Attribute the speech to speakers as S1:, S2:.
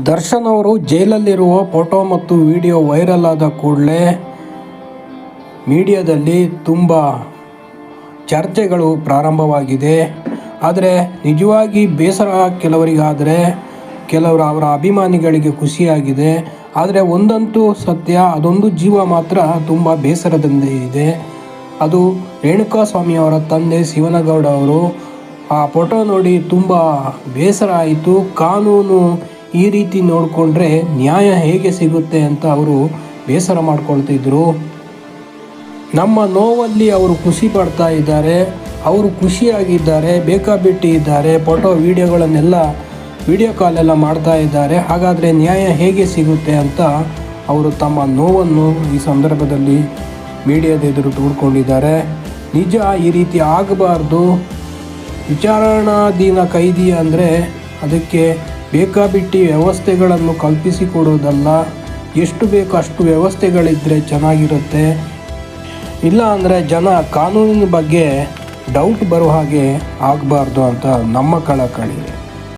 S1: ದರ್ಶನ್ ಅವರು ಜೈಲಲ್ಲಿರುವ ಫೋಟೋ ಮತ್ತು ವಿಡಿಯೋ ವೈರಲ್ ಆದ ಕೂಡಲೇ ಮೀಡಿಯಾದಲ್ಲಿ ತುಂಬ ಚರ್ಚೆಗಳು ಪ್ರಾರಂಭವಾಗಿದೆ. ಆದರೆ ನಿಜವಾಗಿ ಬೇಸರ ಕೆಲವರಿಗಾದರೆ ಕೆಲವರು ಅವರ ಅಭಿಮಾನಿಗಳಿಗೆ ಖುಷಿಯಾಗಿದೆ. ಆದರೆ ಒಂದಂತೂ ಸತ್ಯ, ಅದೊಂದು ಜೀವ ಮಾತ್ರ ತುಂಬ ಬೇಸರದಿಂದ ಇದೆ. ಅದು ರೇಣುಕಾಸ್ವಾಮಿ ಅವರ ತಂದೆ ಶಿವನಗೌಡ ಅವರು ಆ ಫೋಟೋ ನೋಡಿ ತುಂಬ ಬೇಸರ ಆಯಿತು. ಕಾನೂನು ಈ ರೀತಿ ನೋಡಿಕೊಂಡ್ರೆ ನ್ಯಾಯ ಹೇಗೆ ಸಿಗುತ್ತೆ ಅಂತ ಅವರು ಬೇಸರ ಮಾಡ್ಕೊಳ್ತಿದ್ರು. ನಮ್ಮ ನೋವಲ್ಲಿ ಅವರು ಖುಷಿ ಪಡ್ತಾ ಇದ್ದಾರೆ, ಅವರು ಖುಷಿಯಾಗಿದ್ದಾರೆ, ಬೇಕಾಬಿಟ್ಟಿ ಇದ್ದಾರೆ, ಫೋಟೋ, ವಿಡಿಯೋಗಳನ್ನೆಲ್ಲ, ವಿಡಿಯೋ ಕಾಲೆಲ್ಲ ಮಾಡ್ತಾ ಇದ್ದಾರೆ. ಹಾಗಾದರೆ ನ್ಯಾಯ ಹೇಗೆ ಸಿಗುತ್ತೆ ಅಂತ ಅವರು ತಮ್ಮ ನೋವನ್ನು ಈ ಸಂದರ್ಭದಲ್ಲಿ ಮೀಡಿಯಾದ ಎದುರು ತೋಡ್ಕೊಂಡಿದ್ದಾರೆ. ನಿಜ ಈ ರೀತಿ ಆಗಬಾರ್ದು. ವಿಚಾರಣಾಧೀನ ಕೈದಿ ಅಂದರೆ ಅದಕ್ಕೆ ಬೇಕಾಬಿಟ್ಟಿ ವ್ಯವಸ್ಥೆಗಳನ್ನು ಕಲ್ಪಿಸಿಕೊಡೋದಲ್ಲ. ಎಷ್ಟು ಬೇಕು ಅಷ್ಟು ವ್ಯವಸ್ಥೆಗಳಿದ್ದರೆ ಚೆನ್ನಾಗಿರುತ್ತೆ. ಇಲ್ಲ ಅಂದರೆ ಜನ ಕಾನೂನಿನ ಬಗ್ಗೆ ಡೌಟ್ ಬರೋ ಹಾಗೆ ಆಗಬಾರ್ದು ಅಂತ ನಮ್ಮ ಕಳಕಳಿ.